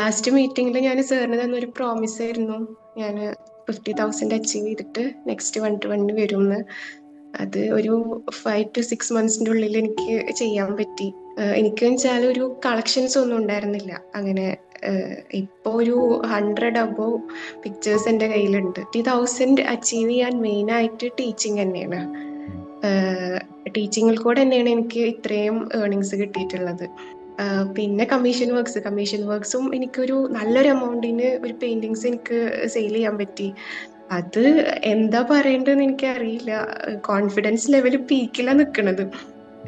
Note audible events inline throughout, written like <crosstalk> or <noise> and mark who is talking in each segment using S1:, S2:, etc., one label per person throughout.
S1: Last മീറ്റിംഗിൽ ഞാൻ സാറിന് തന്നൊരു പ്രോമിസ് ആയിരുന്നു. ഞാൻ ഫിഫ്റ്റി തൗസൻഡ് അച്ചീവ് ചെയ്തിട്ട് നെക്സ്റ്റ് വൺ ടു വണ്ണിന് വരുമെന്ന് അത് ഒരു ഫൈവ് ടു സിക്സ് മന്ത്സിന്റെ ഉള്ളിൽ എനിക്ക് ചെയ്യാൻ പറ്റി. എനിക്ക് വെച്ചാൽ ഒരു കളക്ഷൻസ് ഒന്നും ഉണ്ടായിരുന്നില്ല. അങ്ങനെ ഇപ്പോൾ ഒരു ഹൺഡ്രഡ് അബോ പിക്ചേഴ്സ് എന്റെ കയ്യിലുണ്ട്. ഫിഫ്റ്റി തൗസൻഡ് അച്ചീവ് ചെയ്യാൻ മെയിനായിട്ട് ടീച്ചിങ് തന്നെയാണ്. ടീച്ചിങ്ങിൽ കൂടെ തന്നെയാണ് എനിക്ക് ഇത്രയും ഏർണിങ്സ് കിട്ടിയിട്ടുള്ളത്. പിന്നെ കമ്മീഷൻ വർക്ക്സ് കമ്മീഷൻ വർക്ക്സും എനിക്കൊരു നല്ലൊരു എമൗണ്ടിന് ഒരു പെയിന്റിങ്സ് എനിക്ക് സെയിൽ ചെയ്യാൻ പറ്റി. അത് എന്താ പറയേണ്ടതെന്ന് എനിക്കറിയില്ല. കോൺഫിഡൻസ് ലെവൽ പീക്കിലാണ് നിൽക്കുന്നത്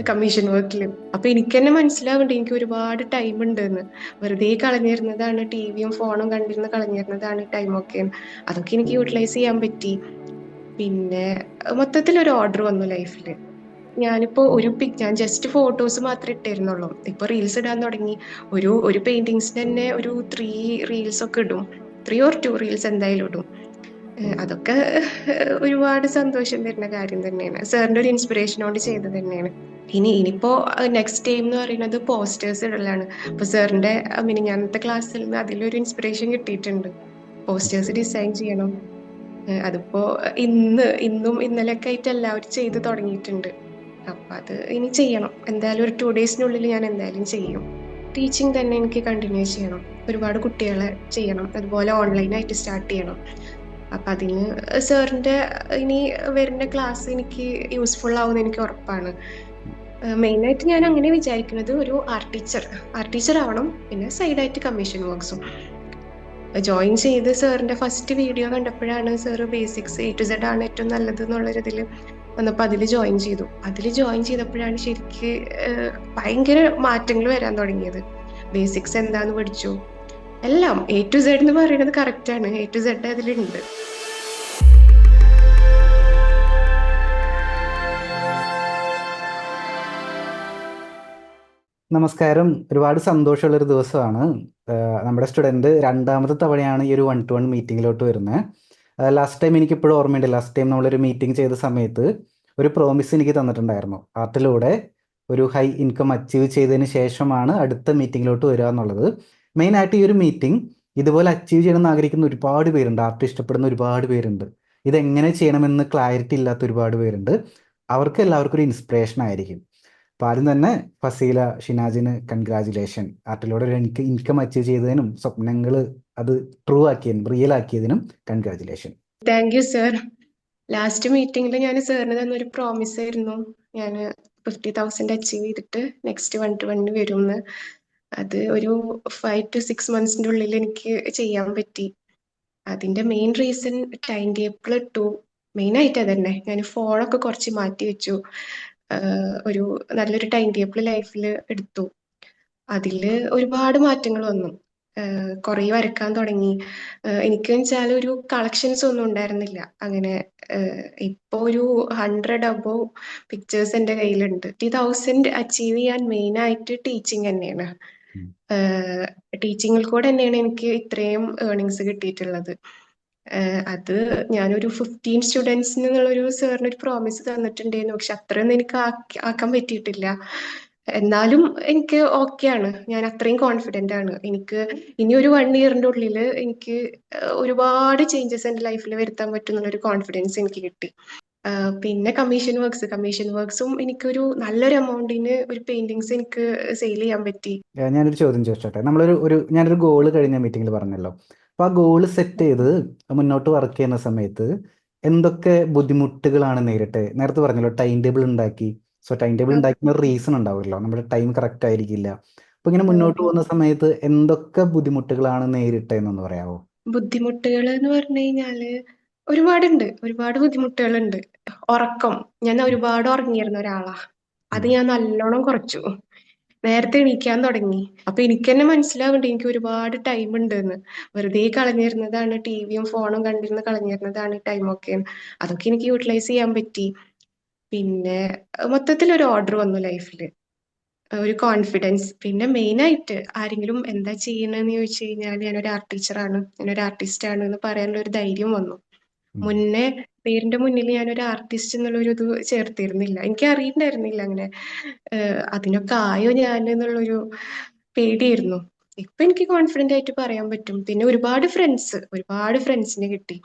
S1: കമ്മീഷൻ വർക്കിൽ അപ്പൊ എനിക്ക് തന്നെ മനസ്സിലാവുന്നുണ്ട് എനിക്ക് ഒരുപാട് ടൈം ഉണ്ടെന്ന്. വെറുതെ കളഞ്ഞിരുന്നതാണ് ടി വിയും ഫോണും കണ്ടിരുന്ന് കളഞ്ഞിരുന്നതാണ് ടൈമൊക്കെ അതൊക്കെ എനിക്ക് യൂട്ടിലൈസ് ചെയ്യാൻ പറ്റി. പിന്നെ മൊത്തത്തിൽ ഒരു ഓർഡർ വന്നു ലൈഫിൽ ഞാനിപ്പോ ഒരു പിക് ഞാൻ ജസ്റ്റ് ഫോട്ടോസ് മാത്രമേ ഇട്ടിരുന്നുള്ളൂ. ഇപ്പൊ റീൽസ് ഇടാൻ തുടങ്ങി. ഒരു ഒരു പെയിന്റിങ്സിന് തന്നെ ഒരു ത്രീ റീൽസ് ഒക്കെ ഇടും. ത്രീ ഓർ ടു റീൽസ് എന്തായാലും ഇടും. അതൊക്കെ ഒരുപാട് സന്തോഷം തരുന്ന കാര്യം തന്നെയാണ്. സാറിന്റെ ഒരു ഇൻസ്പിറേഷൻ ഇൻസ്പിറേഷനോട് ചെയ്തത് തന്നെയാണ്. ഇനി ഇനിയിപ്പോ നെക്സ്റ്റ് ടൈം എന്ന് പറയുന്നത് പോസ്റ്റേഴ്സ് ഇടലാണ്. അപ്പൊ സാറിന്റെ മിനിഞ്ഞാന്നത്തെ ക്ലാസ്സിൽ നിന്ന് അതിലൊരു ഇൻസ്പിറേഷൻ കിട്ടിയിട്ടുണ്ട്. പോസ്റ്റേഴ്സ് ഡിസൈൻ ചെയ്യണം. അതിപ്പോ ഇന്ന് ഇന്നും ഇന്നലെയൊക്കെ ആയിട്ട് എല്ലാവരും ചെയ്തു തുടങ്ങിയിട്ടുണ്ട്. അപ്പൊ അത് ഇനി ചെയ്യണം. എന്തായാലും ഒരു ടു ഡേയ്സിനുള്ളിൽ ഞാൻ എന്തായാലും ചെയ്യും. ടീച്ചിങ് തന്നെ എനിക്ക് കണ്ടിന്യൂ ചെയ്യണം. ഒരുപാട് കുട്ടികളെ ചെയ്യണം. അതുപോലെ ഓൺലൈനായിട്ട് സ്റ്റാർട്ട് ചെയ്യണം. അപ്പൊ അതിന് സാറിന്റെ ഇനി വരുന്ന ക്ലാസ് എനിക്ക് യൂസ്ഫുൾ ആവുമെന്ന് എനിക്ക് ഉറപ്പാണ്. മെയിനായിട്ട് ഞാൻ അങ്ങനെ വിചാരിക്കുന്നത് ഒരു ആർട്ട് ടീച്ചർ ആർട്ട് ടീച്ചർ ആവണം. പിന്നെ സൈഡായിട്ട് കമ്മീഷൻ വർക്ക്സും ജോയിൻ ചെയ്ത് സാറിന്റെ ഫസ്റ്റ് വീഡിയോ കണ്ടപ്പോഴാണ് sir basics A to Z ആണ് ഏറ്റവും നല്ലത് എന്നുള്ളൊരിതിൽ വന്നപ്പോൾ അതിൽ ജോയിൻ ചെയ്തു. അതിൽ ജോയിൻ ചെയ്തപ്പോഴാണ് ശരിക്ക് ഭയങ്കര മാറ്റങ്ങൾ വരാൻ തുടങ്ങിയത്. ബേസിക്സ് എന്താന്ന് പഠിച്ചു. എല്ലാം എ ടു സെഡ് എന്ന് പറയുന്നത് കറക്റ്റ് ആണ്. എ ടു സെഡ് അതിലുണ്ട്.
S2: നമസ്കാരം. ഒരുപാട് സന്തോഷമുള്ള ഒരു ദിവസമാണ് നമ്മുടെ സ്റ്റുഡന്റ് രണ്ടാമത്തെ തവണയാണ് ഈ ഒരു വൺ ടു വൺ മീറ്റിങ്ങിലോട്ട് വരുന്നത് ലാസ്റ്റ് ടൈം എനിക്ക് ഇപ്പോഴും ഓർമ്മയുണ്ട്. ലാസ്റ്റ് ടൈം നമ്മളൊരു മീറ്റിംഗ് ചെയ്ത സമയത്ത് ഒരു പ്രോമിസ് എനിക്ക് തന്നിട്ടുണ്ടായിരുന്നു. ആർട്ടിലൂടെ ഒരു ഹൈ ഇൻകം അച്ചീവ് ചെയ്തതിന് ശേഷമാണ് അടുത്ത മീറ്റിങ്ങിലോട്ട് വരിക എന്നുള്ളത്. മെയിൻ ആയിട്ട് ഈ ഒരു മീറ്റിംഗ് ഇതുപോലെ അച്ചീവ് ചെയ്യണമെന്ന് ആഗ്രഹിക്കുന്ന ഒരുപാട് പേരുണ്ട്. ആർട്ട് ഇഷ്ടപ്പെടുന്ന ഒരുപാട് പേരുണ്ട്. ഇതെങ്ങനെ ചെയ്യണമെന്ന് ക്ലാരിറ്റി ഇല്ലാത്ത ഒരുപാട് പേരുണ്ട്. അവർക്ക് എല്ലാവർക്കും ഒരു ഇൻസ്പിറേഷൻ ആയിരിക്കും. അപ്പോൾ ആദ്യം തന്നെ ഫസീല ഷിനാജിന് കൺഗ്രാചുലേഷൻ ആർട്ടിലൂടെ ഒരു എനിക്ക് ഇൻകം അച്ചീവ് ചെയ്തതിനും സ്വപ്നങ്ങൾ അത് ട്രൂ ആക്കിയതിനും real ആക്കിയതിനും congratulation
S1: thank you sir last മീറ്റിംഗിൽ ഞാൻ സാറിന് തന്നൊരു പ്രോമിസ് ആയിരുന്നു. ഞാൻ ഫിഫ്റ്റി തൗസൻഡ് അച്ചീവ് ചെയ്തിട്ട് നെക്സ്റ്റ് വൺ ടു വണ്ണിന് വരുമെന്ന് അത് ഒരു ഫൈവ് ടു സിക്സ് മന്ത്സിന്റെ ഉള്ളിൽ എനിക്ക് ചെയ്യാൻ പറ്റി. അതിന്റെ മെയിൻ റീസൺ ടൈം ടേബിൾ ഇട്ടു. മെയിൻ ആയിട്ട് അതന്നെ. ഞാൻ ഫോണൊക്കെ കുറച്ച് മാറ്റി വെച്ചു. ഒരു നല്ലൊരു ടൈം ടേബിൾ ലൈഫിൽ എടുത്തു. അതിൽ ഒരുപാട് മാറ്റങ്ങൾ വന്നു. കുറേ വരക്കാൻ തുടങ്ങി. എനിക്ക് വെച്ചാൽ ഒരു കളക്ഷൻസ് ഒന്നും ഉണ്ടായിരുന്നില്ല. അങ്ങനെ ഇപ്പോ ഒരു ഹൺഡ്രഡ് അബോ പിക്ചേഴ്സ് എന്റെ കയ്യിലുണ്ട്. ഫിഫ്റ്റി തൗസൻഡ് അച്ചീവ് ചെയ്യാൻ മെയിൻ ആയിട്ട് ടീച്ചിങ് തന്നെയാണ്. ടീച്ചിങ്ങിൽ കൂടെ തന്നെയാണ് എനിക്ക് ഇത്രയും ഏർണിങ്സ് കിട്ടിയിട്ടുള്ളത്. അത് ഞാനൊരു ഫിഫ്റ്റീൻ സ്റ്റുഡൻസിന് എന്നുള്ളൊരു സാറിന് ഒരു പ്രോമിസ് തന്നിട്ടുണ്ടായിരുന്നു. പക്ഷെ അത്രയൊന്നും എനിക്ക് ആക്കാൻ പറ്റിയിട്ടില്ല. എന്നാലും എനിക്ക് ഓക്കെയാണ് ഞാൻ അത്രയും കോൺഫിഡന്റ് ആണ്. എനിക്ക് ഇനി ഒരു വൺ ഇയറിന്റെ ഉള്ളിൽ എനിക്ക് ഒരുപാട് ചേഞ്ചസ് എന്റെ ലൈഫിൽ വരുത്താൻ പറ്റും ഒരു കോൺഫിഡൻസ് എനിക്ക് കിട്ടി. പിന്നെ കമ്മീഷൻ വർക്ക്സ് കമ്മീഷൻ വർക്ക്സും എനിക്കൊരു നല്ലൊരു എമൗണ്ടിന് ഒരു പെയിന്റിങ്സ് എനിക്ക് സെയിൽ ചെയ്യാൻ പറ്റി.
S2: ഞാനൊരു ചോദ്യം ചോദിച്ചോട്ടെ? നമ്മളൊരു ഒരു ഞാനൊരു ഗോൾ കഴിഞ്ഞ മീറ്റിംഗിൽ പറഞ്ഞല്ലോ. അപ്പൊ ആ ഗോൾ സെറ്റ് ചെയ്ത് മുന്നോട്ട് വർക്ക് ചെയ്യുന്ന സമയത്ത് എന്തൊക്കെ ബുദ്ധിമുട്ടുകളാണ് നേരിട്ട്? നേരത്തെ പറഞ്ഞല്ലോ ടൈം ടേബിൾ ഉണ്ടാക്കി സോ ടൈം ടേബിൾ ഉണ്ടാക്കുന്ന ഒരു റീസൺ ഉണ്ടാവില്ല നമ്മുടെ ടൈം കറക്റ്റ് ആയിരിക്കില്ല. അപ്പൊ ഇങ്ങനെ മുന്നോട്ട് പോകുന്ന സമയത്ത് എന്തൊക്കെ ബുദ്ധിമുട്ടുകളാണ് നേരിട്ടതെന്നൊന്ന് പറയാമോ
S1: ബുദ്ധിമുട്ടുകൾ എന്ന് പറഞ്ഞു കഴിഞ്ഞാൽ ഒരുപാടുണ്ട്. ഒരുപാട് ബുദ്ധിമുട്ടുകളുണ്ട്. ഉറക്കം. ഞാൻ ഒരുപാട് ഉറങ്ങിയിരുന്ന ഒരാളാ. അത് ഞാൻ നല്ലോണം കുറച്ചു. നേരത്തെ എണീക്കാൻ തുടങ്ങി. അപ്പൊ എനിക്ക് തന്നെ മനസ്സിലാവുന്നുണ്ട് എനിക്ക് ഒരുപാട് ടൈം ഉണ്ട് എന്ന് വെറുതെ കളഞ്ഞിരുന്നതാണ് ടി വിയും ഫോണും കണ്ടിരുന്ന് കളഞ്ഞിരുന്നതാണ് ടൈമൊക്കെ അതൊക്കെ എനിക്ക് യൂട്ടിലൈസ് ചെയ്യാൻ പറ്റി. പിന്നെ മൊത്തത്തിൽ ഒരു ഓർഡർ വന്നു ലൈഫിൽ ഒരു കോൺഫിഡൻസ് പിന്നെ മെയിൻ ആയിട്ട് ആരെങ്കിലും എന്താ ചെയ്യണമെന്ന് ചോദിച്ചു കഴിഞ്ഞാൽ ഞാനൊരു ആർട്ട് ടീച്ചറാണ് ഞാനൊരു ആർട്ടിസ്റ്റ് ആണ് എന്ന് പറയാനുള്ള ഒരു ധൈര്യം വന്നു. മുന്നേ പേരിന്റെ മുന്നിൽ ഞാനൊരു ആർട്ടിസ്റ്റ് എന്നുള്ളൊരു ഇത് ചേർത്തിരുന്നില്ല. എനിക്ക് അറിയണ്ടായിരുന്നില്ല അങ്ങനെ അതിനൊക്കെ ആയോ ഞാൻ എന്നുള്ളൊരു പേടിയായിരുന്നു. ഇപ്പൊ എനിക്ക് കോൺഫിഡന്റ് ആയിട്ട് പറയാൻ പറ്റും. പിന്നെ ഒരുപാട് ഫ്രണ്ട്സ് ഒരുപാട് ഫ്രണ്ട്സിനെ കിട്ടി.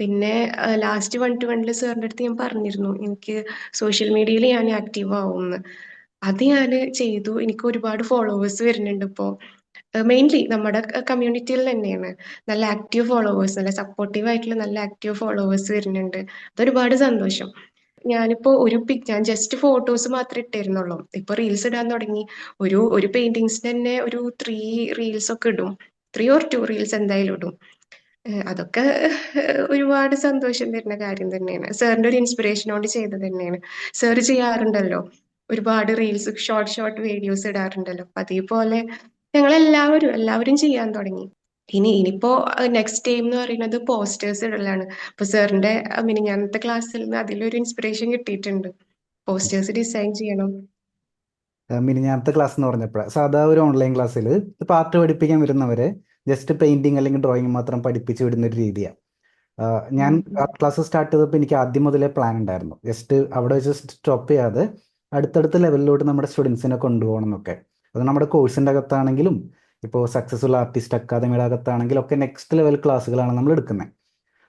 S1: പിന്നെ ലാസ്റ്റ് വൺ ടു വണ്ണിൽ സാറിന്റെ അടുത്ത് ഞാൻ പറഞ്ഞിരുന്നു എനിക്ക് സോഷ്യൽ മീഡിയയിൽ ഞാൻ ആക്റ്റീവ് ആവുമെന്ന് അത് ഞാൻ ചെയ്തു. എനിക്ക് ഒരുപാട് ഫോളോവേഴ്സ് വരുന്നുണ്ട് ഇപ്പോൾ മെയിൻലി നമ്മുടെ കമ്മ്യൂണിറ്റിയിൽ തന്നെയാണ്. നല്ല ആക്റ്റീവ് ഫോളോവേഴ്സ് നല്ല സപ്പോർട്ടീവ് ആയിട്ടുള്ള നല്ല ആക്റ്റീവ് ഫോളോവേഴ്സ് വരുന്നുണ്ട്. അതൊരുപാട് സന്തോഷം. ഞാനിപ്പോ ഒരു പിക് ഞാൻ ജസ്റ്റ് ഫോട്ടോസ് മാത്രമേ ഇട്ടിരുന്നുള്ളൂ. ഇപ്പൊ റീൽസ് ഇടാൻ തുടങ്ങി. ഒരു ഒരു പെയിന്റിങ്സ് തന്നെ ഒരു ത്രീ റീൽസ് ഒക്കെ ഇടും. ത്രീ ഓർ ടു റീൽസ് എന്തായാലും ഇടും. അതൊക്കെ ഒരുപാട് സന്തോഷം തരുന്ന കാര്യം തന്നെയാണ്. സാറിന്റെ ഒരു ഇൻസ്പിറേഷൻ കൊണ്ട് ചെയ്തത് തന്നെയാണ്. സാർ ചെയ്യാറുണ്ടല്ലോ. ഒരുപാട് റീൽസ് ഷോർട്ട് ഷോർട്ട് വീഡിയോസ് ഇടാറുണ്ടല്ലോ. അപ്പൊ അതേപോലെ ഞങ്ങൾ എല്ലാവരും എല്ലാവരും ചെയ്യാൻ തുടങ്ങി. ഇനി ഇനിയിപ്പോ നെക്സ്റ്റ് ടൈം എന്ന് പറയുന്നത് പോസ്റ്റേഴ്സ് ഇടലാണ്. അപ്പൊ സാറിന്റെ മിനിഞ്ഞാന്നത്തെ ക്ലാസ്സിൽ നിന്ന് അതിലൊരു ഇൻസ്പിറേഷൻ കിട്ടിയിട്ടുണ്ട്. പോസ്റ്റേഴ്സ് ഡിസൈൻ ചെയ്യണം.
S2: മിനിഞ്ഞാനത്തെ ക്ലാസ് എന്ന് പറഞ്ഞപ്പോഴാണ് സാധാ ഒരു ഓൺലൈൻ ക്ലാസ്സിൽ പാർട്ട് പഠിപ്പിക്കാൻ വരുന്നവരെ ജസ്റ്റ് പെയിന്റിങ് അല്ലെങ്കിൽ ഡ്രോയിങ് മാത്രം പഠിപ്പിച്ചു വിടുന്ന ഒരു രീതിയാണ് ഞാൻ ക്ലാസ് സ്റ്റാർട്ട് ചെയ്തപ്പോൾ എനിക്ക് ആദ്യം മുതലേ പ്ലാൻ ഉണ്ടായിരുന്നു. ജസ്റ്റ് അവിടെ വെച്ച് സ്റ്റോപ്പ് ചെയ്യാതെ അടുത്തടുത്ത ലെവലിലോട്ട് നമ്മുടെ സ്റ്റുഡൻസിനെ കൊണ്ടുപോകണം എന്നൊക്കെ. അത് നമ്മുടെ കോഴ്സിന്റെ അകത്താണെങ്കിലും ഇപ്പോൾ സക്സസ്ഫുൾ ആർട്ടിസ്റ്റ് അക്കാദമിയുടെ അകത്താണെങ്കിലും ഒക്കെ നെക്സ്റ്റ് ലെവൽ ക്ലാസ്സുകളാണ് നമ്മൾ എടുക്കുന്നത്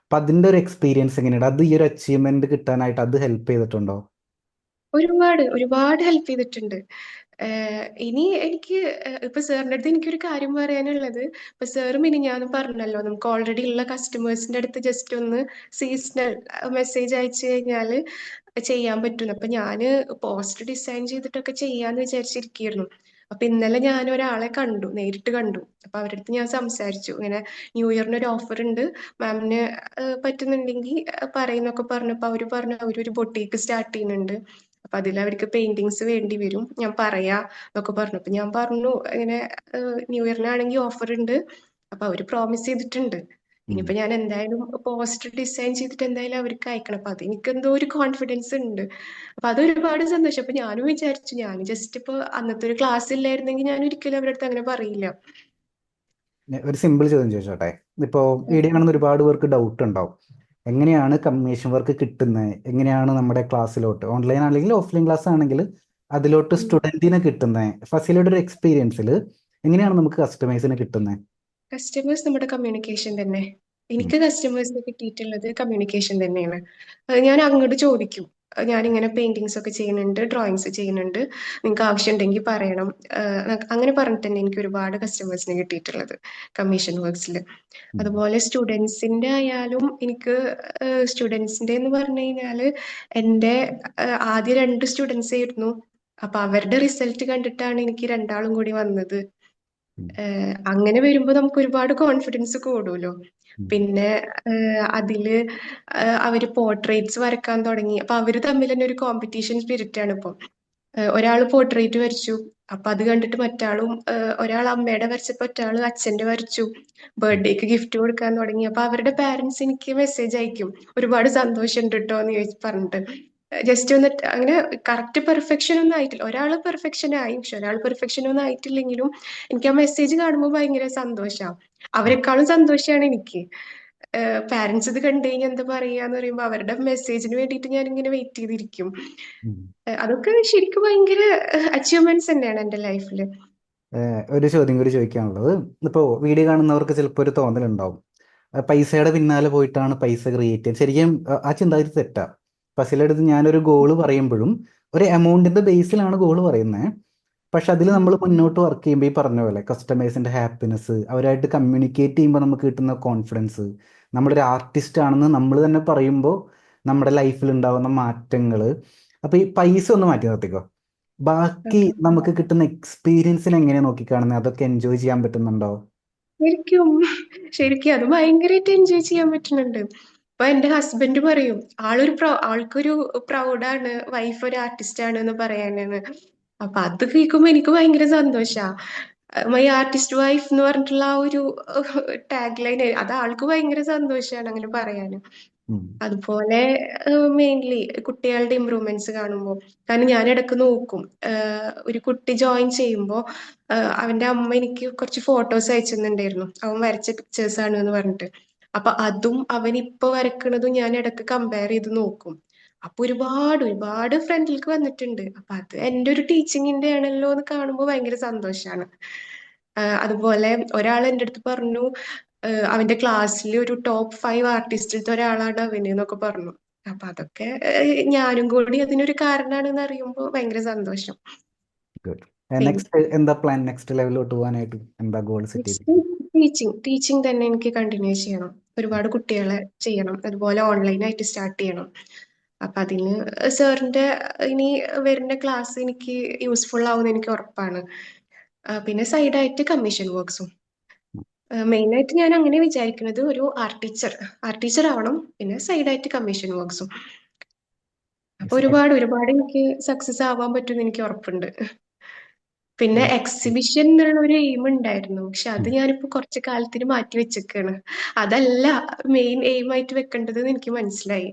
S2: അപ്പം അതിന്റെ ഒരു എക്സ്പീരിയൻസ് എങ്ങനെയാണ് അത് ഈ ഒരു അച്ചീവ്മെന്റ് കിട്ടാനായിട്ട് അത് ഹെൽപ്പ് ചെയ്തിട്ടുണ്ടോ?
S1: ഒരുപാട് ഒരുപാട് ഹെൽപ്പ് ചെയ്തിട്ടുണ്ട്. ഇനി എനിക്ക് ഇപ്പൊ സാറിന്റെ അടുത്ത് എനിക്കൊരു കാര്യം പറയാനുള്ളത്. ഇപ്പൊ സാർ മിനിഞ്ഞാന്ന് പറഞ്ഞല്ലോ നമുക്ക് ഓൾറെഡി ഉള്ള കസ്റ്റമേഴ്സിന്റെ അടുത്ത് ജസ്റ്റ് ഒന്ന് സീസണൽ മെസ്സേജ് അയച്ചു കഴിഞ്ഞാൽ ചെയ്യാൻ പറ്റുന്നു. അപ്പൊ ഞാൻ പോസ്റ്റ് ഡിസൈൻ ചെയ്തിട്ടൊക്കെ ചെയ്യാന്ന് വിചാരിച്ചിരിക്കുന്നു അപ്പൊ ഇന്നലെ ഞാൻ ഒരാളെ കണ്ടു നേരിട്ട് കണ്ടു. അപ്പൊ അവരുടെ അടുത്ത് ഞാൻ സംസാരിച്ചു. ഇങ്ങനെ ന്യൂ ഇയറിന് ഒരു ഓഫർ ഉണ്ട്. മാമിന് പറ്റുന്നുണ്ടെങ്കിൽ പറയുന്നൊക്കെ പറഞ്ഞപ്പോ അവർ പറഞ്ഞു അവരൊരു ബൊട്ടീക്ക് സ്റ്റാർട്ട് ചെയ്യുന്നുണ്ട്. അപ്പൊ അതിൽ അവർക്ക് പെയിന്റിങ്സ് വേണ്ടി വരും. ഞാൻ പറയാ എന്നൊക്കെ പറഞ്ഞു. അപ്പൊ ഞാൻ പറഞ്ഞു ഇങ്ങനെ ന്യൂ ഇയറിനാണെങ്കിൽ ഓഫർ ഉണ്ട്. അപ്പൊ അവർ പ്രോമിസ് ചെയ്തിട്ടുണ്ട്. ഇനിയിപ്പോ ഞാൻ എന്തായാലും പോസ്റ്റർ ഡിസൈൻ ചെയ്തിട്ട് എന്തായാലും അവർക്ക് അയക്കണം. അപ്പൊ അത് എനിക്ക് എന്തോ ഒരു കോൺഫിഡൻസ് ഉണ്ട്. അപ്പൊ അത് ഒരുപാട് സന്തോഷം. അപ്പൊ ഞാനും വിചാരിച്ചു ഞാൻ ജസ്റ്റ് ഇപ്പൊ അന്നത്തെ ഒരു ക്ലാസ് ഇല്ലായിരുന്നെങ്കിൽ ഞാൻ ഒരിക്കലും അവരുടെ അടുത്ത് അങ്ങനെ പറയില്ല.
S2: ഒരു സിമ്പിൾ ചോദ്യം ചോദിച്ചോട്ടെ. ഇപ്പോ വീഡിയോ കാണുന്ന ഒരുപാട് പേർക്ക് ഡൗട്ട് ഉണ്ടാവും. എങ്ങനെയാണ് കമ്മീഷൻ വർക്ക് കിട്ടുന്നത് എങ്ങനെയാണ് നമ്മുടെ ക്ലാസ്സിലോട്ട് ഓൺലൈൻ അല്ലെങ്കിൽ ഓഫ്ലൈൻ ക്ലാസ് ആണെങ്കിൽ അതിലോട്ട് സ്റ്റുഡന്റിനെ കിട്ടുന്നത് ഫസിലിയുടെ ഒരു എക്സ്പീരിയൻസിൽ എങ്ങനെയാണ് നമുക്ക് കസ്റ്റമേഴ്സിനെ കിട്ടുന്നത്
S1: കസ്റ്റമേഴ്സ് നമ്മുടെ കമ്മ്യൂണിക്കേഷൻ തന്നെ. എനിക്ക് കസ്റ്റമേഴ്സിനെ കിട്ടിയിട്ടുള്ളത് കമ്മ്യൂണിക്കേഷൻ തന്നെയാണ്. ഞാൻ അങ്ങോട്ട് ചോദിക്കും. ഞാനിങ്ങനെ പെയിന്റിങ്സ് ഒക്കെ ചെയ്യുന്നുണ്ട് ഡ്രോയിങ്സ് ചെയ്യുന്നുണ്ട്. നിങ്ങൾക്ക് ആവശ്യം ഉണ്ടെങ്കിൽ പറയണം അങ്ങനെ പറഞ്ഞിട്ട് തന്നെ എനിക്ക് ഒരുപാട് കസ്റ്റമേഴ്സിനെ കിട്ടിയിട്ടുള്ളത് കമ്മീഷൻ വർക്ക്സിൽ അതുപോലെ സ്റ്റുഡൻസിന്റെ ആയാലും എനിക്ക് സ്റ്റുഡൻസിന്റെ എന്ന് പറഞ്ഞു കഴിഞ്ഞാൽ എന്റെ ആദ്യ രണ്ട് സ്റ്റുഡൻസ് ആയിരുന്നു. അപ്പൊ അവരുടെ റിസൾട്ട് കണ്ടിട്ടാണ് എനിക്ക് രണ്ടാളും കൂടി വന്നത്. അങ്ങനെ വരുമ്പോൾ നമുക്ക് ഒരുപാട് കോൺഫിഡൻസ് കൂടുമല്ലോ പിന്നെ അതിൽ അവർ പോർട്രേറ്റ്സ് വരക്കാൻ തുടങ്ങി. അപ്പൊ അവർ തമ്മിൽ തന്നെ ഒരു കോമ്പറ്റീഷൻ സ്പിരിറ്റ് ആണ് ഇപ്പം. ഒരാൾ പോർട്രേറ്റ് വരച്ചു. അപ്പൊ അത് കണ്ടിട്ട് മറ്റാളും ഒരാൾ അമ്മയുടെ വരച്ചപ്പോ ഒറ്റാൾ അച്ഛന്റെ വരച്ചു. ബർത്ത്ഡേക്ക് ഗിഫ്റ്റ് കൊടുക്കാൻ തുടങ്ങി. അപ്പൊ അവരുടെ പാരന്റ്സ് എനിക്ക് മെസ്സേജ് അയക്കും. ഒരുപാട് സന്തോഷമുണ്ട് കേട്ടോ എന്ന് ചോദിച്ച് പറഞ്ഞിട്ട്. ജസ്റ്റ് ഒന്ന് അങ്ങനെ കറക്റ്റ് പെർഫെക്ഷൻ ഒന്നും ആയിട്ടില്ല. ഒരാൾ പെർഫെക്ഷൻ ആയി. പക്ഷെ ഒരാൾ പെർഫെക്ഷൻ ഒന്നും ആയിട്ടില്ലെങ്കിലും എനിക്ക് ആ മെസ്സേജ് കാണുമ്പോൾ ഭയങ്കര സന്തോഷമാണ് അവരെക്കാളും സന്തോഷമാണ് എനിക്ക്. പാരന്റ്സ് ഇത് കണ്ടു കഴിഞ്ഞാൽ എന്താ പറയാന്ന് പറയുമ്പോ അവരുടെ മെസ്സേജിന് വേണ്ടിട്ട് ഞാൻ ഇങ്ങനെ വെയിറ്റ് ചെയ്തിരിക്കും. അതൊക്കെ ശരിക്കും ഭയങ്കര അച്ചീവ്മെന്റ്സ് തന്നെയാണ് എന്റെ ലൈഫിൽ
S2: ഒരു ചോദ്യം കൂടി ചോദിക്കാനുള്ളത്. ഇപ്പോ വീഡിയോ കാണുന്നവർക്ക് ചിലപ്പോൾ ഒരു തോന്നലുണ്ടാവും. പൈസയുടെ പിന്നാലെ പോയിട്ടാണ് പൈസ ക്രിയേറ്റ് ചെയ്യുന്നത് ശരിക്കും ആ ചിന്താഗതി തെറ്റാ. പസിലെടുത്ത് ഞാനൊരു ഗോൾ പറയുമ്പോഴും ഒരു എമൗണ്ടിന്റെ ബേസിലാണ് ഗോൾ പറയുന്നത് പക്ഷെ അതിൽ നമ്മൾ മുന്നോട്ട് വർക്ക് ചെയ്യുമ്പോൾ ഈ പറഞ്ഞ പോലെ കസ്റ്റമേഴ്സിന്റെ ഹാപ്പിനെസ് അവരായിട്ട് കമ്മ്യൂണിക്കേറ്റ് ചെയ്യുമ്പോൾ നമുക്ക് കിട്ടുന്ന കോൺഫിഡൻസ് നമ്മളൊരു ആർട്ടിസ്റ്റ് ആണെന്ന് നമ്മൾ തന്നെ പറയുമ്പോൾ നമ്മുടെ ലൈഫിൽ ഉണ്ടാകുന്ന മാറ്റങ്ങൾ അപ്പൊ ഈ പൈസ ഒന്ന് മാറ്റി നിർത്തിക്കോ. ബാക്കി നമുക്ക് കിട്ടുന്ന എക്സ്പീരിയൻസിന് എങ്ങനെ നോക്കിക്കാണുന്നത് അതൊക്കെ എൻജോയ് ചെയ്യാൻ പറ്റുന്നുണ്ടോ?
S1: ശരിക്കും ശരിക്കും അത് ഭയങ്കരമായിട്ട് എൻജോയ് ചെയ്യാൻ പറ്റുന്നുണ്ട്. ഇപ്പൊ എന്റെ ഹസ്ബൻഡ് പറയും ആളൊരു ആൾക്കൊരു പ്രൗഡാണ് വൈഫ് ഒരു ആർട്ടിസ്റ്റ് ആണ് എന്ന് പറയാനാണ്. അപ്പൊ അത് കേൾക്കുമ്പോ എനിക്ക് ഭയങ്കര സന്തോഷാ. മൈ ആർട്ടിസ്റ്റ് വൈഫ് എന്ന് പറഞ്ഞിട്ടുള്ള ആ ഒരു ടാഗ് ലൈൻ അത് ആൾക്ക് ഭയങ്കര സന്തോഷാണ് അങ്ങനെ പറയാന്. അതുപോലെ മെയിൻലി കുട്ടികളുടെ ഇമ്പ്രൂവ്മെന്റ്സ് കാണുമ്പോൾ കാരണം ഞാൻ ഇടയ്ക്ക് നോക്കും. ഒരു കുട്ടി ജോയിൻ ചെയ്യുമ്പോൾ അവന്റെ അമ്മ എനിക്ക് കുറച്ച് ഫോട്ടോസ് അയച്ചിട്ടുണ്ടായിരുന്നു. അവൻ വരച്ച പിക്ചേഴ്സ് ആണ് എന്ന് പറഞ്ഞിട്ട്. അപ്പൊ അതും അവൻ ഇപ്പൊ വരക്കണതും ഞാൻ ഇടയ്ക്ക് കമ്പയർ ചെയ്ത് നോക്കും. അപ്പൊ ഒരുപാട് ഒരുപാട് ഫ്രണ്ടിലേക്ക് വന്നിട്ടുണ്ട്. അപ്പൊ അത് എന്റെ ഒരു ടീച്ചിങ്ങിന്റെ ആണല്ലോ എന്ന് കാണുമ്പോൾ ഭയങ്കര സന്തോഷമാണ് അതുപോലെ ഒരാൾ എന്റെ അടുത്ത് പറഞ്ഞു അവന്റെ ക്ലാസ്സിൽ ഒരു ടോപ്പ് ഫൈവ് ആർട്ടിസ്റ്റിലത്തെ ഒരാളാണ് അവന് എന്നൊക്കെ പറഞ്ഞു. അപ്പൊ അതൊക്കെ ഞാനും കൂടി അതിനൊരു കാരണമാണെന്ന് അറിയുമ്പോൾ ഭയങ്കര സന്തോഷം.
S2: നെക്സ്റ്റ് എന്താ പ്ലാൻ നെക്സ്റ്റ് ലെവലിലോട്ട് പോകാനായിട്ട് എന്താ goal set
S1: next teaching teaching തന്നെ എനിക്ക് കണ്ടിന്യൂ ചെയ്യണം. ഒരുപാട് കുട്ടികളെ ചെയ്യണം. അതുപോലെ ഓൺലൈനായിട്ട് സ്റ്റാർട്ട് ചെയ്യണം. അപ്പൊ അതിന് സാറിന്റെ ഇനി വരുന്ന ക്ലാസ് എനിക്ക് യൂസ്ഫുൾ ആവുമെന്ന് എനിക്ക് ഉറപ്പാണ്. പിന്നെ പിന്നെ സൈഡായിട്ട് കമ്മീഷൻ വർക്ക്സും മെയിൻ ആയിട്ട് ഞാൻ അങ്ങനെ വിചാരിക്കുന്നത് ഒരു ആർട്ട് ടീച്ചർ ആർട്ട് ടീച്ചർ ആവണം. പിന്നെ സൈഡായിട്ട് കമ്മീഷൻ വർക്ക്സും അപ്പൊ ഒരുപാട് ഒരുപാട് എനിക്ക് സക്സസ് ആവാൻ പറ്റുമെന്ന് എനിക്ക് ഉറപ്പുണ്ട്. പിന്നെ എക്സിബിഷൻ എന്നുള്ള ഒരു എയിം ഉണ്ടായിരുന്നു. പക്ഷെ അത് ഞാനിപ്പോ കുറച്ച് കാലത്തിന് മാറ്റി വെച്ചേക്കാണ്. അതല്ല മെയിൻ എയിം ആയിട്ട് വെക്കേണ്ടത് എനിക്ക് മനസ്സിലായി.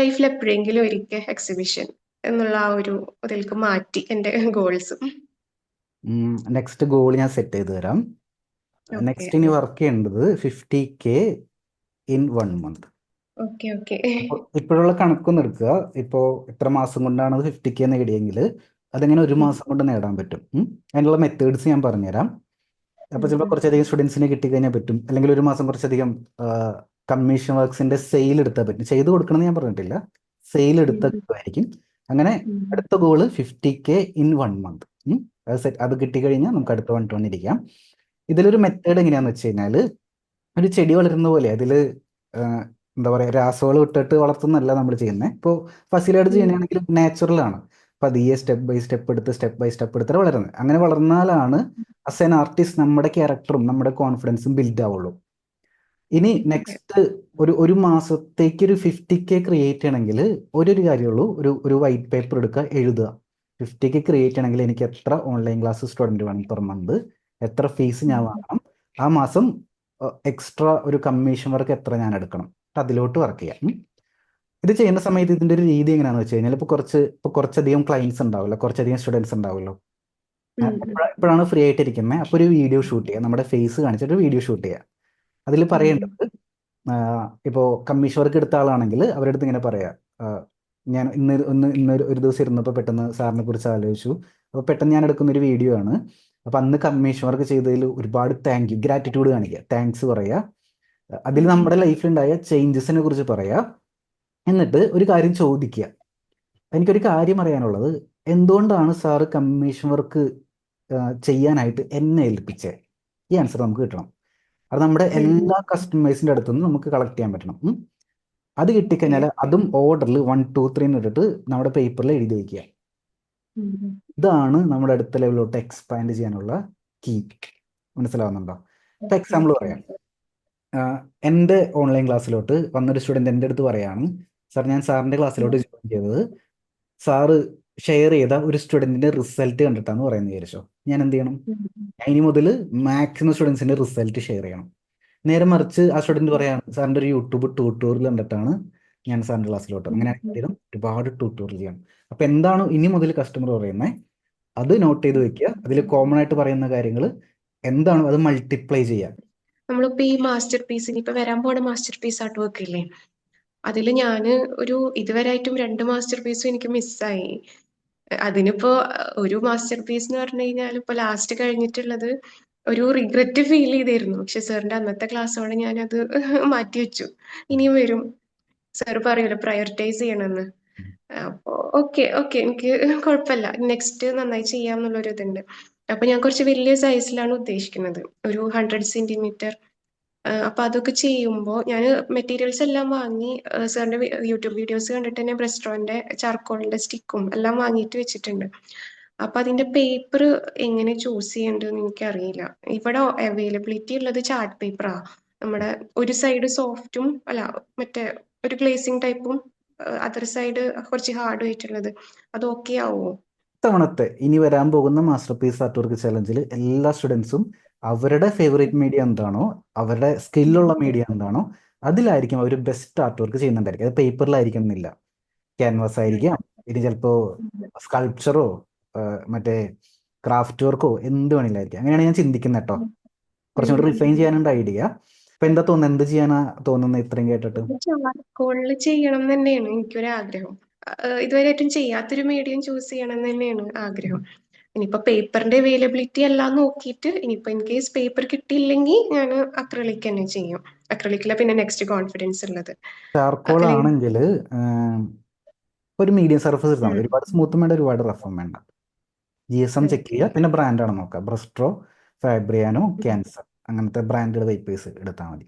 S1: ലൈഫിൽ എപ്പോഴെങ്കിലും ഒരിക്കൽ എക്സിബിഷൻ എന്നുള്ള ആ ഒരു ഇതിലേക്ക് മാറ്റി എന്റെ ഗോൾസ്
S2: നെക്സ്റ്റ് ഗോൾ ഞാൻ സെറ്റ് ചെയ്ത് തരാം. നെക്സ്റ്റ് ഇനി വർക്ക് ചെയ്യേണ്ടത് fifty K in one month
S1: okay okay
S2: അപ്പോൾ ഇപ്പോഴുള്ള കണക്കൊന്ന് എടുക്കുക. ഇപ്പോ എത്ര മാസം കൊണ്ടാണ് ഫിഫ്റ്റി കെ നേടിയെങ്കിൽ അതെങ്ങനെ ഒരു മാസം കൊണ്ട് നേടാൻ പറ്റും. അതിനുള്ള മെത്തേഡ്സ് ഞാൻ പറഞ്ഞുതരാം. അപ്പൊ ചിലപ്പോൾ കുറച്ചധികം സ്റ്റുഡൻസിനെ കിട്ടിക്കഴിഞ്ഞാൽ പറ്റും. അല്ലെങ്കിൽ ഒരു മാസം കുറച്ചധികം കമ്മീഷൻ വർക്ക്സിന്റെ സെയിൽ എടുത്താൽ പറ്റും. ചെയ്തു കൊടുക്കണമെന്ന് ഞാൻ പറഞ്ഞിട്ടില്ല. സെയിൽ എടുത്ത കിട്ടുമായിരിക്കും അങ്ങനെ അടുത്ത goal fifty K in one month അത് സെറ്റ് അത് കിട്ടിക്കഴിഞ്ഞാൽ നമുക്ക് അടുത്ത വൺ ടു ഇരിക്കാം. ഇതിലൊരു മെത്തേഡ് എങ്ങനെയാന്ന് വെച്ച് കഴിഞ്ഞാൽ ഒരു ചെടി വളരുന്ന പോലെ അതിൽ എന്താ പറയുക രാസവളം ഇട്ടിട്ട് വളർത്തുന്നല്ല നമ്മൾ ചെയ്യുന്നത് ഇപ്പോൾ ഫസിലായിട്ട് ചെയ്യുകയാണെങ്കിൽ നാച്ചുറൽ ആണ്. പതിയെ സ്റ്റെപ്പ് ബൈ സ്റ്റെപ്പ് എടുത്ത് സ്റ്റെപ്പ് ബൈ സ്റ്റെപ്പ് എടുത്തിട്ട് വളരുന്നത്. അങ്ങനെ വളർന്നാലാണ് അസ് എൻ ആർട്ടിസ്റ്റ് നമ്മുടെ ക്യാരക്ടറും നമ്മുടെ കോൺഫിഡൻസും ബിൽഡ് ആവുള്ളൂ. ഇനി നെക്സ്റ്റ് ഒരു ഒരു മാസത്തേക്ക് ഒരു ഫിഫ്റ്റി കെ ക്രിയേറ്റ് ചെയ്യണമെങ്കിൽ ഒരു ഒരു കാര്യമുള്ളൂ. ഒരു ഒരു വൈറ്റ് പേപ്പർ എടുക്കുക എഴുതുക. ഫിഫ്റ്റി കെ ക്രിയേറ്റ് ചെയ്യണമെങ്കിൽ എനിക്ക് എത്ര ഓൺലൈൻ ക്ലാസ് സ്റ്റുഡന്റ് വേണം പെർ മന്ത് എത്ര ഫീസ് ഞാൻ വാങ്ങണം? ആ മാസം എക്സ്ട്രാ ഒരു കമ്മീഷൻ വർക്ക് എത്ര ഞാൻ എടുക്കണം? അതിലോട്ട് വർക്ക് ചെയ്യാം. ഇത് ചെയ്യുന്ന സമയത്ത് ഇതിന്റെ ഒരു രീതി എങ്ങനെയാണെന്ന് വെച്ച് കഴിഞ്ഞാൽ ഇപ്പോൾ കുറച്ച് ഇപ്പോൾ കുറച്ചധികം ക്ലയൻസ് ഉണ്ടാവില്ല കുറച്ചധികം സ്റ്റുഡൻസ് ഉണ്ടാവുമല്ലോ? ഇപ്പോഴാണ് ഫ്രീ ആയിട്ടിരിക്കുന്നത് അപ്പോൾ ഒരു വീഡിയോ ഷൂട്ട് ചെയ്യുക നമ്മുടെ ഫേസ് കാണിച്ചിട്ട് വീഡിയോ ഷൂട്ട് ചെയ്യുക അതിൽ പറയേണ്ടത് ഇപ്പോൾ കമ്മീഷൻ വർക്ക് എടുത്ത ആളാണെങ്കിൽ അവരുടെ അടുത്ത് ഇങ്ങനെ പറയാം. ഞാൻ ഇന്ന് ഒന്ന് ഇന്ന് ഒരു- ദിവസം ഇരുന്നപ്പോൾ പെട്ടെന്ന് സാറിനെ കുറിച്ച് ആലോചിച്ചു. അപ്പോൾ പെട്ടെന്ന് ഞാൻ എടുക്കുന്ന ഒരു വീഡിയോ ആണ്. അപ്പോൾ അന്ന് കമ്മീഷൻ വർക്ക് ചെയ്തതിൽ ഒരുപാട് താങ്ക് യു ഗ്രാറ്റിറ്റ്യൂഡ് കാണിക്കുക. താങ്ക്സ് പറയുക അതിൽ നമ്മുടെ ലൈഫിലുണ്ടായ ചേഞ്ചസിനെ കുറിച്ച് പറയുക എന്നിട്ട് ഒരു കാര്യം ചോദിക്കുക. എനിക്കൊരു കാര്യം അറിയാനുള്ളത്. എന്തുകൊണ്ടാണ് സാറ് കമ്മീഷൻ വർക്ക് ചെയ്യാനായിട്ട് എന്നെ ഏൽപ്പിച്ചത് ഈ ആൻസർ നമുക്ക് കിട്ടണം. അത് നമ്മുടെ എല്ലാ കസ്റ്റമേഴ്സിന്റെ അടുത്തു നിന്ന് നമുക്ക് കളക്ട് ചെയ്യാൻ പറ്റണം. അത് കിട്ടിക്കഴിഞ്ഞാൽ അതും. ഓർഡറിൽ വൺ ടു ത്രീ ഇട്ടിട്ട് നമ്മുടെ പേപ്പറിൽ എഴുതി വയ്ക്കുക ഇതാണ് നമ്മുടെ അടുത്ത ലെവലിലോട്ട് എക്സ്പാൻഡ് ചെയ്യാനുള്ള കീ മനസ്സിലാവുന്നുണ്ടോ? ഇപ്പൊ എക്സാമ്പിൾ പറയാം. എന്റെ ഓൺലൈൻ ക്ലാസ്സിലോട്ട് വന്നൊരു സ്റ്റുഡന്റ് എന്റെ അടുത്ത് പറയാണ് സാർ ഞാൻ സാറിന്റെ ക്ലാസ്സിലോട്ട് ജോയിൻ ചെയ്തത്. സാറ് ഷെയർ ചെയ്ത ഒരു സ്റ്റുഡന്റിന്റെ റിസൾട്ട് കണ്ടിട്ടാന്ന് പറയുന്നത് വിചാരിച്ചോ ഞാൻ എന്ത് ചെയ്യണം? ഞാൻ ഇനി മുതൽ മാക്സിമം സ്റ്റുഡൻസിന്റെ റിസൾട്ട് ഷെയർ ചെയ്യണം. നേരെ മറിച്ച് ആ സ്റ്റുഡന്റ് പറയാണ് സാറിന്റെ ഒരു യൂട്യൂബ് ട്യൂട്ടോറിയൽ കണ്ടിട്ടാണ് ഞാൻ സാറിന്റെ ക്ലാസ്സിലോട്ട് അങ്ങനെ എന്തെങ്കിലും ഒരുപാട് ട്യൂട്ടോറിയൽ ചെയ്യണം. അപ്പോൾ എന്താണ് ഇനി മുതൽ കസ്റ്റമർ പറയുന്നത് അത് നോട്ട് ചെയ്ത് വെക്കുക. അതിൽ കോമൺ ആയിട്ട് പറയുന്ന കാര്യങ്ങൾ എന്താണ്? അത് മൾട്ടിപ്ലൈ ചെയ്യാം
S1: നമ്മളിപ്പോ ഈ മാസ്റ്റർ പീസ് ഇനിയിപ്പോ വരാൻ പോണ മാസ്റ്റർ പീസ് ആർട്ട് വർക്ക് ഇല്ലേ അതിൽ ഞാൻ ഒരു ഇതുവരെ ആയിട്ടും രണ്ട് മാസ്റ്റർ പീസും എനിക്ക് മിസ്സായി അതിനിപ്പോ ഒരു മാസ്റ്റർ പീസ് എന്ന് പറഞ്ഞു കഴിഞ്ഞാൽ ഇപ്പൊ ലാസ്റ്റ് കഴിഞ്ഞിട്ടുള്ളത് ഒരു റിഗ്രറ്റ് ഫീൽ ചെയ്തിരുന്നു. പക്ഷെ സാറിന്റെ അന്നത്തെ ക്ലാസ്സോടെ ഞാനത് <laughs> മാറ്റി വെച്ചു. ഇനിയും വരും. സാർ പറയുമല്ലോ പ്രയോറിറ്റൈസ് ചെയ്യണമെന്ന്. അപ്പോ ഓക്കെ ഓക്കെ എനിക്ക് കുഴപ്പമില്ല. നെക്സ്റ്റ് നന്നായി ചെയ്യാം എന്നുള്ളൊരു ഇതുണ്ട് അപ്പൊ ഞാൻ കുറച്ച് വലിയ സൈസിലാണ് ഉദ്ദേശിക്കുന്നത്. ഒരു ഹൺഡ്രഡ് സെന്റിമീറ്റർ അപ്പൊ അതൊക്കെ ചെയ്യുമ്പോൾ ഞാൻ മെറ്റീരിയൽസ് എല്ലാം വാങ്ങി സാറിന്റെ യൂട്യൂബ് വീഡിയോസ് കണ്ടിട്ട് തന്നെ റെസ്റ്റോറന്റിന്റെ ചാർക്കോളിന്റെ സ്റ്റിക്കും എല്ലാം വാങ്ങിയിട്ട് വെച്ചിട്ടുണ്ട്. അപ്പൊ അതിന്റെ പേപ്പർ എങ്ങനെ ചൂസ് ചെയ്യേണ്ടതെന്ന് എനിക്കറിയില്ല. ഇവിടെ അവൈലബിലിറ്റി ഉള്ളത് ചാർട്ട് പേപ്പറാ നമ്മുടെ ഒരു സൈഡ് സോഫ്റ്റും അല്ല മറ്റേ ഒരു ഗ്ലേസിംഗ് ടൈപ്പും അതർ സൈഡ് കുറച്ച് ഹാർഡ് ആയിട്ടുള്ളത്. അത് ഓക്കെ ആവുമോ
S2: ഇത്തവണത്തെ ഇനി വരാൻ പോകുന്ന മാസ്റ്റർ പീസ് ആർട്ട് വർക്ക് ചലഞ്ചിൽ എല്ലാ സ്റ്റുഡൻസും അവരുടെ ഫേവറേറ്റ് മീഡിയ എന്താണോ അവരുടെ സ്കില്ലുള്ള മീഡിയ എന്താണോ അതിലായിരിക്കും അവർ ബെസ്റ്റ് ആർട്ട് വർക്ക് ചെയ്യുന്നുണ്ടായിരിക്കും. അത് പേപ്പറിലായിരിക്കും എന്നില്ല. ക്യാൻവാസ് ആയിരിക്കാം. ഇനി ചിലപ്പോൾ സ്കൾപ്ചറോ മറ്റേ ക്രാഫ്റ്റ് വർക്കോ എന്ത് വേണമെങ്കിലായിരിക്കും അങ്ങനെയാണ് ഞാൻ ചിന്തിക്കുന്നത് കേട്ടോ കുറച്ചും കൂടി റിഫൈൻ ചെയ്യാനുണ്ട് ഐഡിയ അപ്പൊ എന്താ തോന്നുന്നത് എന്ത് ചെയ്യാനാ തോന്നുന്നത് ഇത്രയും കേട്ടിട്ട്?
S1: ചാർക്കോളിൽ ചെയ്യണം തന്നെയാണ് എനിക്കൊരു ആഗ്രഹം ഇതുവരെ ഇതുവരെയായിട്ടും ചെയ്യാത്തൊരു മീഡിയം ചൂസ് ചെയ്യണം തന്നെയാണ് ആഗ്രഹം. ഇനിയിപ്പോ പേപ്പറിന്റെ അവൈലബിലിറ്റി എല്ലാം നോക്കിയിട്ട് ഇനിയിപ്പോ ഇൻ കേസ് പേപ്പർ കിട്ടിയില്ലെങ്കിൽ ഞാൻ അക്രലിക് തന്നെ ചെയ്യും. അക്രലിക്കില പിന്നെ നെക്സ്റ്റ് കോൺഫിഡൻസ് ഉള്ളത്.
S2: ചാർക്കോൾ ആണെങ്കിൽ ഒരു മീഡിയം സർഫസ് എടുത്താൽ മതി. ഒരുപാട് സ്മൂത്തും വേണ്ട ഒരുപാട് റഫും വേണ്ട. G S M check. ചെയ്യുക. പിന്നെ ബ്രാൻഡാണ് നോക്കുക. ബ്രസ്ട്രോ ഫാബ്രിയാനോ ക്യാൻസർ അങ്ങനത്തെ ബ്രാൻഡഡ് വൈപ്പേഴ്സ് എടുത്താൽ മതി.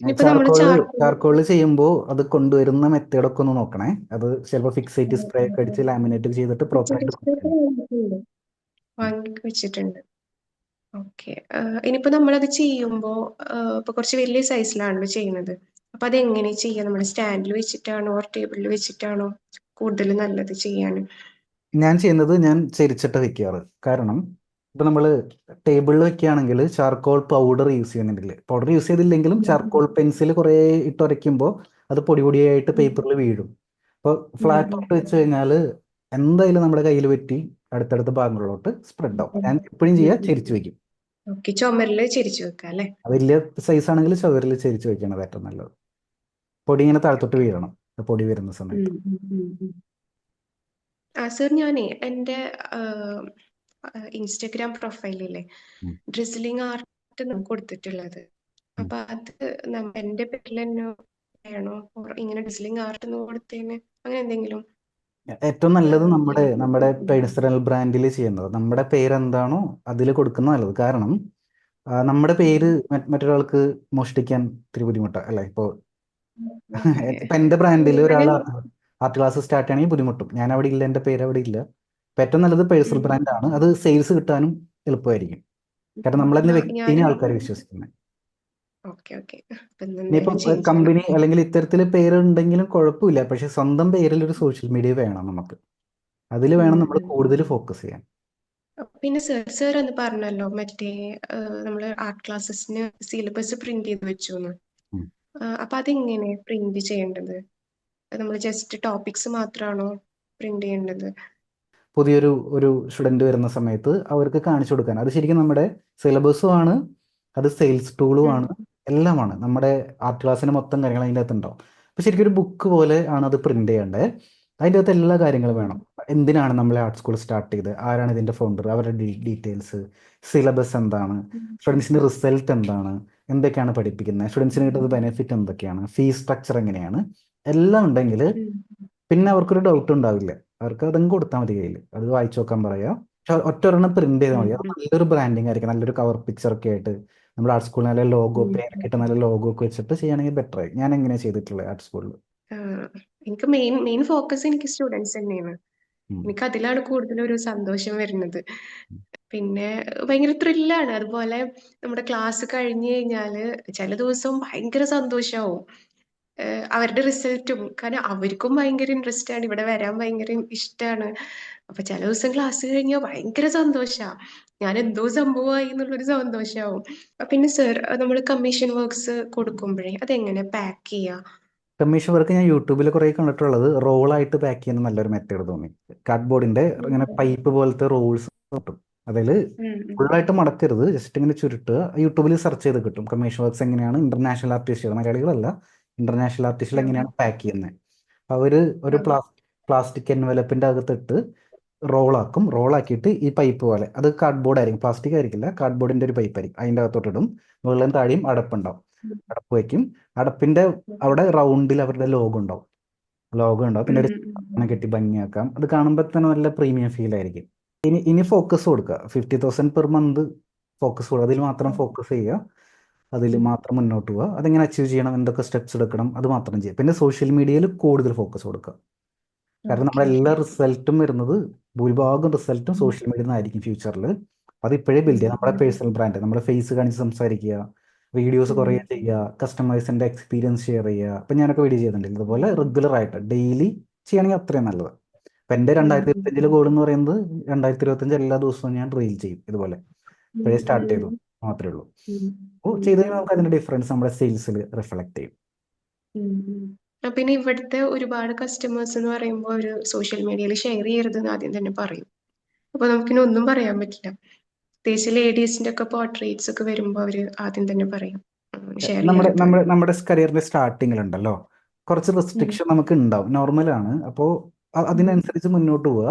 S1: Charcoal-
S2: ചെയ്യുമ്പോൾ അത് കൊണ്ടുവരുന്ന മെത്തേഡ് ഒക്കെ ഒന്ന് നോക്കണേ. അത് ചിലപ്പോൾ ഫിക്സേറ്റ് സ്പ്രേ ഒക്കെ അടിച്ച് ലാമിനേറ്റ് ചെയ്തിട്ട് പ്രോപ്പർ
S1: ആയിട്ട് വാങ്ങി വെച്ചിട്ടുണ്ട്. ഓക്കെ ഇനിയിപ്പോ നമ്മളത് ചെയ്യുമ്പോ ആഹ് ഇപ്പൊ കുറച്ച് വലിയ സൈസിലാണല്ലോ ചെയ്യുന്നത്. അപ്പൊ അത് എങ്ങനെ ചെയ്യാം? നമ്മുടെ സ്റ്റാൻഡിൽ വെച്ചിട്ടാണോ? ടേബിളിൽ വെച്ചിട്ടാണോ? കൂടുതൽ നല്ലത് ചെയ്യാൻ?
S2: ഞാൻ ചെയ്യുന്നത് ഞാൻ ചെരിച്ചിട്ട് വെക്കാറ്. കാരണം ഇപ്പൊ നമ്മൾ ടേബിളിൽ വെക്കുകയാണെങ്കിൽ ചാർക്കോൾ പൗഡർ യൂസ് ചെയ്യുന്നുണ്ടെങ്കിൽ പൗഡർ യൂസ് ചെയ്തില്ലെങ്കിലും ചാർക്കോൾ പെൻസിൽ കുറേ ഇട്ടുരയ്ക്കുമ്പോൾ അത് പൊടി പൊടിയായിട്ട് പേപ്പറിൽ വീഴും. അപ്പോൾ ഫ്ലാറ്റ് ഔട്ട് വെച്ച് കഴിഞ്ഞാൽ എന്തായാലും നമ്മുടെ കയ്യിൽ പറ്റി അടുത്തടുത്ത ഭാഗങ്ങളിലോട്ട് സ്പ്രെഡ് ആവും. ഞാൻ എപ്പോഴും ചെയ്യാ ചെരിച്ചു വെക്കും.
S1: ഓക്കെ ചുമരിൽ ചെരിച്ചു വെക്കാം അല്ലെ?
S2: വലിയ സൈസ് ആണെങ്കിൽ ചുവരിൽ ചെരിച്ചു വെക്കുകയാണ് ഏറ്റവും നല്ലത്. പൊടി ഇങ്ങനെ താഴത്തോട്ട് വീഴണം. പൊടി വരുന്ന സമയത്ത്.
S1: ആ സർ ഞാനേ എന്റെ ഇൻസ്റ്റഗ്രാം
S2: പ്രൊഫൈലിൽ.
S1: ഡ്രിസ്ലിംഗ് ആർട്ട് കൊടുത്തിട്ടുള്ളത്. അപ്പൊ അത് എന്റെ പേരിൽ തന്നെ വേണോ ഇങ്ങനെ ഡ്രിസ്ലിംഗ് ആർട്ട് എന്ന് കൊടുത്തതിന് അങ്ങനെ എന്തെങ്കിലും?
S2: ഏറ്റവും നല്ലത്. നമ്മുടെ നമ്മുടെ പേഴ്സണൽ ബ്രാൻഡിൽ ചെയ്യുന്നത്. നമ്മുടെ പേരെന്താണോ അതിൽ കൊടുക്കുന്ന നല്ലത്. കാരണം നമ്മുടെ പേര് മറ്റ് മറ്റൊരാൾക്ക് മോഷ്ടിക്കാൻ ഇത്തിരി ബുദ്ധിമുട്ടാണ് അല്ലെ? ഇപ്പോ <laughs> ഇപ്പൊ എന്റെ ബ്രാൻഡിൽ ഒരാൾ ആർട്ട് ക്ലാസ് സ്റ്റാർട്ട് ചെയ്യണമെങ്കിൽ ബുദ്ധിമുട്ടും. ഞാൻ അവിടെ ഇല്ല എന്റെ പേര് അവിടെ ഇല്ല. ഏറ്റവും നല്ലത് പേഴ്സണൽ
S1: ബ്രാൻഡ്
S2: ആണ് അത് സെയിൽസ് കിട്ടാനും എളുപ്പമായിരിക്കും. കാരണം നമ്മൾ
S1: ആ,
S2: വ്യക്തിനെ ആൾക്കാർ വിശ്വസിക്കുന്നത് ഇനിയിപ്പം കമ്പനി അല്ലെങ്കിൽ ഇത്തരത്തിൽ പേരുണ്ടെങ്കിലും കുഴപ്പമില്ല. പക്ഷെ സ്വന്തം പേരിൽ ഒരു സോഷ്യൽ മീഡിയ വേണം നമുക്ക്. അതിൽ വേണം നമ്മൾ. കൂടുതൽ ഫോക്കസ് ചെയ്യാൻ.
S1: പിന്നെ സർ സർ എന്ന് പറഞ്ഞല്ലോ. മറ്റേ നമ്മൾ ആർട്ട് ക്ലാസ്സസിന് സിലബസ് പ്രിന്റ് ചെയ്ത് വെച്ചു അപ്പൊ അതെങ്ങനെ പ്രിന്റ് ചെയ്യേണ്ടത്? നമ്മൾ ജസ്റ്റ് ടോപ്പിക്സ് മാത്രമാണോ പ്രിന്റ് ചെയ്യേണ്ടത്?
S2: പുതിയൊരു ഒരു സ്റ്റുഡന്റ് വരുന്ന സമയത്ത് അവർക്ക് കാണിച്ചു കൊടുക്കാൻ. അത് ശരിക്കും നമ്മുടെ സിലബസും ആണ് അത് സെയിൽസ് ടൂളും ആണ് എല്ലാമാണ്. നമ്മുടെ ആർട്ട് ക്ലാസ്സിന് മൊത്തം കാര്യങ്ങൾ അതിന്റെ അകത്ത് ഉണ്ടാവും അപ്പോൾ ശരിക്കും ഒരു ബുക്ക് പോലെ ആണ് അത് പ്രിന്റ് ചെയ്യേണ്ടത് അതിന്റെ അകത്ത് എല്ലാ കാര്യങ്ങളും വേണം. എന്തിനാണ് നമ്മളെ ആർട്ട് സ്കൂൾ സ്റ്റാർട്ട് ചെയ്ത് ആരാണ് ഇതിന്റെ ഫൗണ്ടർ അവരുടെ ഡീറ്റെയിൽസ് സിലബസ് എന്താണ്? സ്റ്റുഡൻസിന്റെ റിസൾട്ട് എന്താണ്? എന്തൊക്കെയാണ് പഠിപ്പിക്കുന്നത്? സ്റ്റുഡൻസിന് കിട്ടുന്ന ബെനിഫിറ്റ് എന്തൊക്കെയാണ്? ഫീസ് സ്ട്രക്ചർ എങ്ങനെയാണ്? എല്ലാം ഉണ്ടെങ്കിൽ പിന്നെ അവർക്കൊരു ഡൗട്ട് ഉണ്ടാവില്ല. അവർക്ക് അതങ്ങ് കൊടുത്താൽ മതി കയ്യിൽ അത് വായിച്ചു നോക്കാൻ പറയാം. പക്ഷെ ഒറ്റ ഒരെണ്ണം പ്രിന്റ് ചെയ്താൽ മതി. അത് നല്ലൊരു ബ്രാൻഡിങ് ആയിരിക്കും. നല്ലൊരു കവർ പിക്ചർ ഒക്കെ ആയിട്ട് നമ്മുടെ ആർട്ട് സ്കൂളിൽ നല്ല ലോഗോ പേരൊക്കെ ഇട്ട് നല്ല ലോഗോ ഒക്കെ വെച്ചിട്ട് ചെയ്യുകയാണെങ്കിൽ ബെറ്റർ ആയി. ഞാൻ എങ്ങനെ ചെയ്തിട്ടുള്ളത് ആർട്ട് സ്കൂളിൽ
S1: എനിക്ക് മെയിൻ മെയിൻ ഫോക്കസ് എനിക്ക് സ്റ്റുഡൻസ് തന്നെയാണ്. എനിക്ക് അതിലാണ് കൂടുതൽ ഒരു സന്തോഷം വരുന്നത്. പിന്നെ ഭയങ്കര ത്രില്ലാണ് അതുപോലെ നമ്മുടെ ക്ലാസ് കഴിഞ്ഞു കഴിഞ്ഞാൽ ചില ദിവസം ഭയങ്കര സന്തോഷാവും. ഏഹ് അവരുടെ റിസൾട്ടും കാരണം അവർക്കും ഭയങ്കര ഇൻട്രസ്റ്റ് ആണ് ഇവിടെ വരാൻ ഭയങ്കര ഇഷ്ടമാണ് അപ്പൊ ചില ദിവസം ക്ലാസ് കഴിഞ്ഞാൽ ഭയങ്കര സന്തോഷാ. ഞാൻ എന്തോ സംഭവമായി എന്നുള്ളൊരു സന്തോഷാവും. അപ്പൊ പിന്നെ സർ നമ്മൾ കമ്മീഷൻ വർക്ക്സ് കൊടുക്കുമ്പോഴേ അതെങ്ങനെ പാക്ക് ചെയ്യാ?
S2: കമ്മീഷൻ വർക്ക് ഞാൻ യൂട്യൂബിൽ കുറെ കണ്ടിട്ടുള്ളത്. റോളായിട്ട് പാക്ക് ചെയ്യുന്ന നല്ലൊരു മെത്തേഡ് തോന്നി കാർഡ്ബോർഡിന്റെ ഇങ്ങനെ പൈപ്പ് പോലത്തെ റോൾസ് കിട്ടും. അതിൽ. ഫുള്ളായിട്ട് മടക്കരുത്. ജസ്റ്റ് ഇങ്ങനെ ചുരുട്ടുക. യൂട്യൂബിൽ സെർച്ച് ചെയ്ത് കിട്ടും. കമ്മീഷൻ വർക്ക്സ് എങ്ങനെയാണ്? ഇന്റർനാഷണൽ ആർട്ടിസ്റ്റുകൾ മലയാളികളല്ല. ഇന്റർനാഷണൽ ആർട്ടിസ്റ്റുകൾ എങ്ങനെയാണ് പാക്ക് ചെയ്യുന്നത് അവർ ഒരു പ്ലാസ്റ്റിക് പ്ലാസ്റ്റിക് എൻവലപ്പിന്റെ അകത്തിട്ട് റോളാക്കും റോളാക്കിയിട്ട് ഈ പൈപ്പ് പോലെ. അത് കാർഡ്ബോർഡ് ആയിരിക്കും. പ്ലാസ്റ്റിക് ആയിരിക്കില്ല. കാർഡ്ബോർഡിന്റെ ഒരു പൈപ്പ് ആയിരിക്കും. അതിന്റെ അകത്തോട്ട് ഇടും മുകളിലും താഴെയും അടപ്പുണ്ടാവും. അടപ്പ് വയ്ക്കും അടപ്പിന്റെ അവിടെ റൗണ്ടിൽ അവരുടെ ലോഗോ ഉണ്ടാവും. ലോഗോ ഉണ്ടാവും. പിന്നെ ഒരു കെട്ടി ഭംഗിയാക്കാം. അത് കാണുമ്പോൾ തന്നെ നല്ല പ്രീമിയം ഫീൽ ആയിരിക്കും. ഇനി ഇനി ഫോക്കസ് കൊടുക്കുക. Fifty thousand per month focus കൊടുക്കുക. അതിൽ മാത്രം ഫോക്കസ് ചെയ്യുക. അതിൽ മാത്രം മുന്നോട്ട് പോവുക. അതെങ്ങനെ അച്ചീവ് ചെയ്യണം? എന്തൊക്കെ സ്റ്റെപ്സ് എടുക്കണം? അത് മാത്രം ചെയ്യുക. പിന്നെ സോഷ്യൽ മീഡിയയിൽ കൂടുതൽ ഫോക്കസ് കൊടുക്കുക. കാരണം നമ്മുടെ എല്ലാ റിസൾട്ടും വരുന്നത് ഭൂരിഭാഗം റിസൾട്ടും സോഷ്യൽ മീഡിയയിൽ നിന്നായിരിക്കും ഫ്യൂച്ചറിൽ അത് ഇപ്പോഴേ ബിൽഡ് ചെയ്യുക. നമ്മുടെ പേഴ്സണൽ ബ്രാൻഡ് നമ്മുടെ ഫേസ് കാണിച്ച് സംസാരിക്കുക. വീഡിയോസ് കുറേ ചെയ്യുക. കസ്റ്റമേഴ്സിന്റെ എക്സ്പീരിയൻസ് ഷെയർ ചെയ്യുക. ഇപ്പം ഞാനൊക്കെ വീഡിയോ ചെയ്യുന്നുണ്ട്. ഇതുപോലെ റെഗുലർ ആയിട്ട് ഡെയിലി ചെയ്യുകയാണെങ്കിൽ അത്രയും നല്ലത്. അപ്പം എന്റെ രണ്ടായിരത്തി ഇരുപത്തഞ്ചിലെ ഗോൾ എന്ന് പറയുന്നത് രണ്ടായിരത്തി ഇരുപത്തഞ്ച് എല്ലാ ദിവസവും ഞാൻ റീൽ ചെയ്യും ഇതുപോലെ. ഇപ്പോഴേ സ്റ്റാർട്ട് ചെയ്തു. മാത്രമേ ഉള്ളൂ. അപ്പോൾ ചെയ്ത് കഴിഞ്ഞാൽ നമുക്ക് അതിന്റെ ഡിഫറൻസ് നമ്മുടെ സെയിൽസിൽ റിഫ്ലക്ട് ചെയ്യും.
S1: പിന്നെ ഇവിടുത്തെ ഒരുപാട് കസ്റ്റമേഴ്സ് എന്ന് പറയുമ്പോൾ ഒരു സോഷ്യൽ മീഡിയയിൽ ഷെയർ ചെയ്യരുതെന്ന് ആദ്യം തന്നെ പറയും. അപ്പൊ നമുക്കിനി ഒന്നും പറയാൻ പറ്റില്ല. പ്രത്യേകിച്ച് ലേഡീസിന്റെ ഒക്കെ പോർട്രേറ്റ്സ് ഒക്കെ വരുമ്പോൾ അവർ ആദ്യം തന്നെ പറയും.
S2: നമ്മുടെ നമ്മുടെ നമ്മുടെ കരിയറിന്റെ സ്റ്റാർട്ടിങ്ങിൽ ഉണ്ടല്ലോ. കുറച്ച് റെസ്ട്രിക്ഷൻ നമുക്ക് ഉണ്ടാവും. നോർമലാണ് അപ്പോൾ അതിനനുസരിച്ച് മുന്നോട്ട് പോവുക.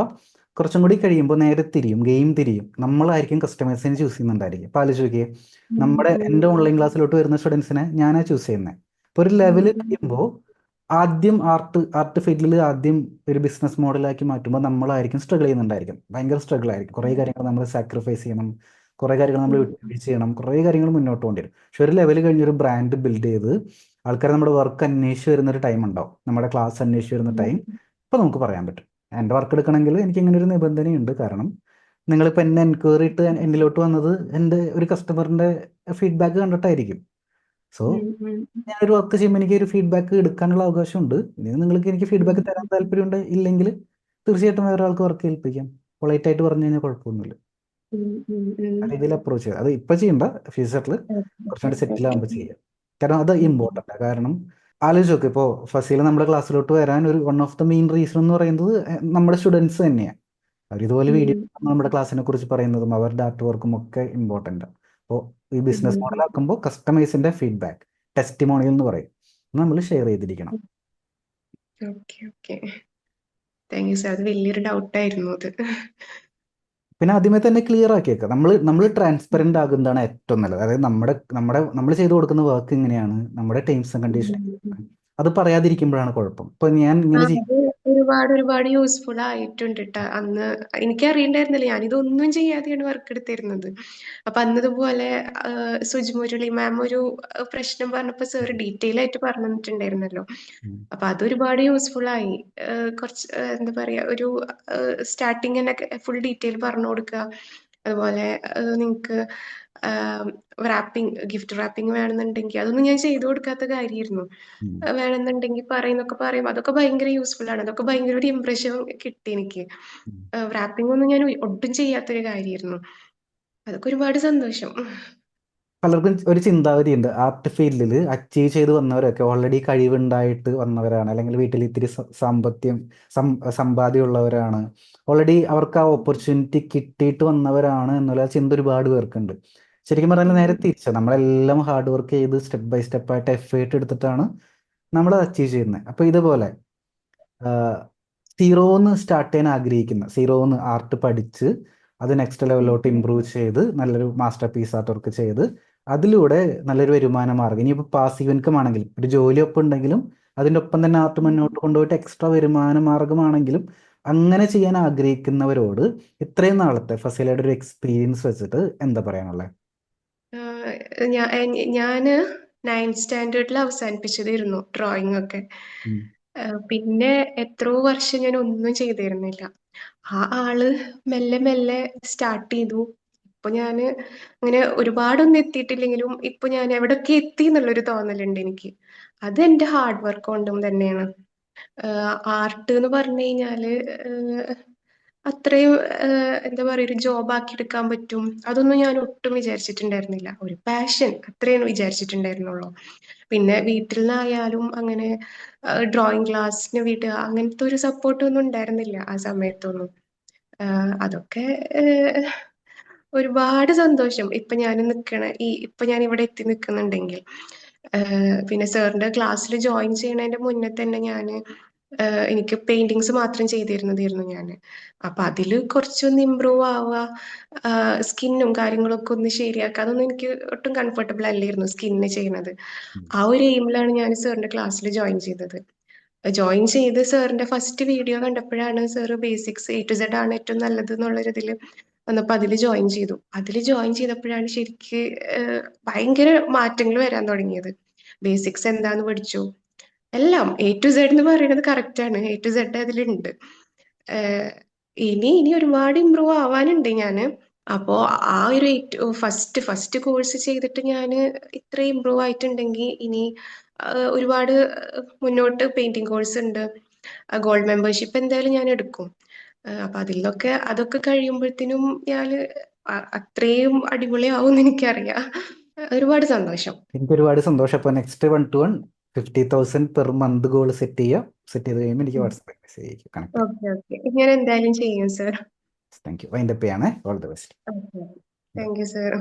S2: കുറച്ചും കൂടി കഴിയുമ്പോൾ നേരെ തിരിയും ഗെയിം തിരിയും. നമ്മളായിരിക്കും കസ്റ്റമേഴ്സിനെ ചൂസ് ചെയ്യുന്നുണ്ടായിരിക്കും. അപ്പോൾ ആലോചിച്ച് നോക്കിയേ നമ്മുടെ എന്റെ ഓൺലൈൻ ക്ലാസ്സിലോട്ട് വരുന്ന സ്റ്റുഡൻസിനെ ഞാനാ ചൂസ് ചെയ്യുന്നത് അപ്പോൾ ഒരു ലെവൽ കഴിയുമ്പോൾ ആദ്യം ആർട്ട് ആർട്ട് ഫീൽഡിൽ ആദ്യം ഒരു ബിസിനസ് മോഡലാക്കി മാറ്റുമ്പോൾ നമ്മളായിരിക്കും സ്ട്രഗിൾ ചെയ്യുന്നുണ്ടായിരിക്കും. ഭയങ്കര സ്ട്രഗിൾ ആയിരിക്കും. കുറേ കാര്യങ്ങൾ നമ്മൾ സാക്രിഫൈസ് ചെയ്യണം. കുറേ കാര്യങ്ങൾ നമ്മൾ വിട്ടുവീഴ്ച ചെയ്യണം. കുറേ കാര്യങ്ങൾ മുന്നോട്ട് കൊണ്ടുവരും. പക്ഷെ ഒരു ലെവൽ കഴിഞ്ഞ് ഒരു ബ്രാൻഡ് ബിൽഡ് ചെയ്ത് ആൾക്കാർ നമ്മുടെ വർക്ക് അന്വേഷിച്ച് വരുന്ന ഒരു ടൈം ഉണ്ടാവും. നമ്മുടെ ക്ലാസ് അന്വേഷിച്ച് വരുന്ന ടൈം ഇപ്പൊ നമുക്ക് പറയാൻ പറ്റും. എന്റെ വർക്ക് എടുക്കണമെങ്കിൽ എനിക്ക് ഇങ്ങനെ ഒരു നിബന്ധനയുണ്ട്. കാരണം നിങ്ങളിപ്പോൾ എന്നെ എൻക്വയറി ഇട്ട് എന്നിലോട്ട് വന്നത് എന്റെ ഒരു കസ്റ്റമറിന്റെ ഫീഡ്ബാക്ക് കണ്ടിട്ടായിരിക്കും. സോ ഞാനൊരു വർക്ക് ചെയ്യുമ്പോൾ എനിക്ക് ഒരു ഫീഡ്ബാക്ക് എടുക്കാനുള്ള അവകാശമുണ്ട്. ഇനി നിങ്ങൾക്ക് എനിക്ക് ഫീഡ്ബാക്ക് തരാൻ താല്പര്യമുണ്ട് ഇല്ലെങ്കിൽ തീർച്ചയായിട്ടും വേറെ ആൾക്ക് വർക്ക് ഏൽപ്പിക്കാം. പൊളൈറ്റ് ആയിട്ട് പറഞ്ഞു കഴിഞ്ഞാൽ കുഴപ്പമൊന്നുമില്ല. രീതിയിൽ അപ്രോച്ച് ചെയ്യുക അത് ഇപ്പൊ ചെയ്യണ്ട. ഫ്യൂച്ചറിൽ കുറച്ചുകൂടി സെറ്റിൽ ആകുമ്പോൾ ചെയ്യാം. കാരണം അത് ഇമ്പോർട്ടന്റ് കാരണം ആലോചിച്ച് നോക്ക്. ഇപ്പോൾ ഫസീൽ നമ്മുടെ ക്ലാസ്സിലോട്ട് വരാൻ ഒരു one of the main reason എന്ന് പറയുന്നത് നമ്മുടെ സ്റ്റുഡൻസ് തന്നെയാണ് അവർ ഇതുപോലെ വീഡിയോ നമ്മുടെ ക്ലാസ്സിനെ കുറിച്ച് പറയുന്നതും അവരുടെ ആർട്ട് വർക്കും ഒക്കെ ഇമ്പോർട്ടന്റ് അപ്പോൾ ഈ ബിസിനസ് മോഡൽ ആക്കുമ്പോൾ കസ്റ്റമേഴ്സിന്റെ ഫീഡ്ബാക്ക് ടെസ്റ്റിമോണിയൽ എന്ന് പറയും. നമ്മൾ ഷെയർ ചെയ്തിരിക്കണം.
S1: Okay okay thank you sir അത് വലിയൊരു ഡൗട്ടായിരുന്നു അത്.
S2: പിന്നെ ആദ്യമേ തന്നെ ക്ലിയർ ആക്കിയേക്കുക നമ്മൾ നമ്മൾ ട്രാൻസ്പെറന്റ് ആകുന്നതാണ് ഏറ്റവും നല്ലത്. അതായത് നമ്മുടെ നമ്മുടെ നമ്മൾ ചെയ്തു കൊടുക്കുന്ന വർക്ക് ഇങ്ങനെയാണ്. നമ്മുടെ ടൈംസ് ആൻഡ് കണ്ടീഷൻ അത് പറയാതിരിക്കുമ്പോഴാണ് കുഴപ്പം. ഇപ്പൊ ഞാൻ ഇങ്ങനെ ചെയ്യും
S1: ഒരുപാട് ഒരുപാട് യൂസ്ഫുൾ ആയിട്ടുണ്ട് കേട്ടോ അന്ന് എനിക്ക് അറിയണ്ടായിരുന്നില്ല ഞാനിതൊന്നും ചെയ്യാതെയാണ് വർക്ക് എടുത്തിരുന്നത്. അപ്പൊ അന്നതുപോലെ സുജിമുരളി മാം ഒരു പ്രശ്നം പറഞ്ഞപ്പോ സർ ഡീറ്റെയിൽ ആയിട്ട് പറഞ്ഞു തന്നിട്ടുണ്ടായിരുന്നല്ലോ. അപ്പൊ അതൊരുപാട് യൂസ്ഫുൾ ആയി. കുറച്ച് എന്താ പറയാ ഒരു സ്റ്റാർട്ടിങ് തന്നെ ഫുൾ ഡീറ്റെയിൽ പറഞ്ഞു കൊടുക്കുക അതുപോലെ നിങ്ങൾക്ക് റാപ്പിംഗ് ഗിഫ്റ്റ് റാപ്പിംഗ് വേണമെന്നുണ്ടെങ്കിൽ അതൊന്നും ഞാൻ ചെയ്തു കൊടുക്കാത്ത കാര്യമായിരുന്നു. വേണമെന്നുണ്ടെങ്കിൽ പറയുന്നൊക്കെ പറയും അതൊക്കെ ഭയങ്കര യൂസ്ഫുൾ ആണ്. അതൊക്കെ ഭയങ്കര ഒരു ഇംപ്രഷൻ കിട്ടി എനിക്ക്. റാപ്പിംഗ് ഒന്നും ഞാൻ ഒട്ടും ചെയ്യാത്തൊരു കാര്യമായിരുന്നു. അതൊക്കെ ഒരുപാട് സന്തോഷം.
S2: പലർക്കും ഒരു ചിന്താഗതി ഉണ്ട് ആർട്ട് ഫീൽഡിൽ അച്ചീവ് ചെയ്ത് വന്നവരൊക്കെ ഓൾറെഡി കഴിവുണ്ടായിട്ട് വന്നവരാണ്. അല്ലെങ്കിൽ വീട്ടിൽ ഇത്തിരി സ- സാമ്പത്തികം സം- സമ്പാദ്യമുള്ളവരാണ്. ഓൾറെഡി അവർക്ക് ആ ഓപ്പർച്യൂണിറ്റി കിട്ടിയിട്ട് വന്നവരാണ് എന്നുള്ള ചിന്ത ഒരുപാട് പേർക്കുണ്ട്. ശരിക്കും പറഞ്ഞാൽ നേരെ തിരിച്ച നമ്മളെല്ലാം ഹാർഡ് വർക്ക് ചെയ്ത് സ്റ്റെപ്പ് ബൈ സ്റ്റെപ്പ് ആയിട്ട് എഫേർട്ട് എടുത്തിട്ടാണ് നമ്മൾ അച്ചീവ് ചെയ്യുന്നത് അപ്പോൾ ഇതുപോലെ സീറോന്ന് സ്റ്റാർട്ട് ചെയ്യാൻ ആഗ്രഹിക്കുന്ന സീറോന്ന് ആർട്ട് പഠിച്ച് അത് നെക്സ്റ്റ് ലെവലിലോട്ട് ഇമ്പ്രൂവ് ചെയ്ത് നല്ലൊരു മാസ്റ്റർ പീസ് ആർട്ട് വർക്ക് ചെയ്ത് അതിലൂടെ നല്ലൊരു വരുമാന മാർഗം ഇനിയിപ്പോൾ പാസീവ് ഇൻകം ആണെങ്കിലും ഒരു ജോലി ഒപ്പം ഉണ്ടെങ്കിലും അതിന്റെ ഒപ്പം തന്നെ ആർട്ട് മുന്നോട്ട് കൊണ്ടുപോയിട്ട് എക്സ്ട്രാ വരുമാന മാർഗമാണെങ്കിലും അങ്ങനെ ചെയ്യാൻ ആഗ്രഹിക്കുന്നവരോട് ഇത്രയും നാളത്തെ ഫസീലയുടെ ഒരു എക്സ്പീരിയൻസ് വെച്ചിട്ട് എന്താ പറയാനുള്ളത്
S1: ഞാൻ നയൻത് സ്റ്റാൻഡേർഡിൽ അവസാനിപ്പിച്ചതായിരുന്നു ഡ്രോയിങ് ഒക്കെ. പിന്നെ എത്രയോ വർഷം ഞാൻ ഒന്നും ചെയ്തിരുന്നില്ല. ആ ആൾ മെല്ലെ മെല്ലെ സ്റ്റാർട്ട് ചെയ്തു. ഇപ്പൊ ഞാൻ അങ്ങനെ ഒരുപാടൊന്നും എത്തിയിട്ടില്ലെങ്കിലും ഇപ്പൊ ഞാൻ എവിടൊക്കെ എത്തി എന്നുള്ളൊരു തോന്നലുണ്ട് എനിക്ക്. അത് എന്റെ ഹാർഡ് വർക്ക് കൊണ്ടും തന്നെയാണ്. ആർട്ട് എന്ന് പറഞ്ഞു കഴിഞ്ഞാൽ അത്രയും എന്താ പറയുക ഒരു ജോബ് ആക്കി എടുക്കാൻ പറ്റും. അതൊന്നും ഞാൻ ഒട്ടും വിചാരിച്ചിട്ടുണ്ടായിരുന്നില്ല. ഒരു പാഷൻ അത്രയും വിചാരിച്ചിട്ടുണ്ടായിരുന്നുള്ളൂ. പിന്നെ വീട്ടിൽ നിന്നായാലും അങ്ങനെ ഡ്രോയിങ് ക്ലാസ്സിന് വിടുക അങ്ങനത്തെ ഒരു സപ്പോർട്ട് ഒന്നും ഉണ്ടായിരുന്നില്ല ആ സമയത്തൊന്നും. അതൊക്കെ ഒരുപാട് സന്തോഷം. ഇപ്പൊ ഞാൻ നിൽക്കണ ഈ ഇപ്പൊ ഞാൻ ഇവിടെ എത്തി നിൽക്കുന്നുണ്ടെങ്കിൽ പിന്നെ സാറിന്റെ ക്ലാസ്സിൽ ജോയിൻ ചെയ്യണതിന്റെ മുന്നേ തന്നെ ഞാൻ എനിക്ക് പെയിന്റിങ്സ് മാത്രം ചെയ്തിരുന്നതായിരുന്നു ഞാൻ അപ്പൊ അതിൽ കുറച്ചൊന്ന് ഇമ്പ്രൂവ് ആവുക സ്കിന്നും കാര്യങ്ങളൊക്കെ ഒന്ന് ശരിയാക്കുക അതൊന്നും എനിക്ക് ഒട്ടും കംഫർട്ടബിൾ അല്ലായിരുന്നു സ്കിന്ന് ചെയ്യുന്നത് ആ ഒരു എയിമിലാണ് ഞാൻ സാറിന്റെ ക്ലാസ്സിൽ ജോയിൻ ചെയ്തത്. ജോയിൻ ചെയ്ത് സാറിന്റെ ഫസ്റ്റ് വീഡിയോ കണ്ടപ്പോഴാണ് sir basics A to Z ആണ് ഏറ്റവും നല്ലത് എന്നുള്ളൊരിതിൽ വന്നപ്പോൾ അതിൽ ജോയിൻ ചെയ്തു. അതിൽ ജോയിൻ ചെയ്തപ്പോഴാണ് ശരിക്ക് ഭയങ്കര മാറ്റങ്ങൾ വരാൻ തുടങ്ങിയത്. ബേസിക്സ് എന്താന്ന് പഠിച്ചു. എല്ലാം എ ടു സെഡ് എന്ന് പറയുന്നത് കറക്റ്റ് ആണ്. എ ടു സെഡ് അതിലുണ്ട്. ഇനി ഇനി ഒരുപാട് ഇമ്പ്രൂവ് ആവാനുണ്ട് ഞാൻ അപ്പോ ആ ഒരു ഫസ്റ്റ് ഫസ്റ്റ് കോഴ്സ് ചെയ്തിട്ട് ഞാൻ ഇത്ര ഇമ്പ്രൂവ് ആയിട്ടുണ്ടെങ്കിൽ ഇനി ഒരുപാട് മുന്നോട്ട് പെയിന്റിങ് കോഴ്സ് ഉണ്ട്. ഗോൾഡ് മെമ്പർഷിപ്പ് എന്തായാലും ഞാൻ എടുക്കും. അപ്പൊ അതിലൊക്കെ അതൊക്കെ കഴിയുമ്പോഴത്തേനും ഞാൻ അത്രയും അടിപൊളിയാവും എനിക്കറിയാം. ഒരുപാട് സന്തോഷം.
S2: എനിക്ക് ഒരുപാട് സന്തോഷം. അപ്പോൾ next one two one fifty thousand per month goal set ചെയ്യുക സെറ്റ് ചെയ്ത് കഴിയുമ്പോൾ എനിക്ക് WhatsApp message connect
S1: okay okay ഞാൻ എന്തായാലും ചെയ്യും sir
S2: thank you wind up ചെയ്യണേ. All the best
S1: thank you sir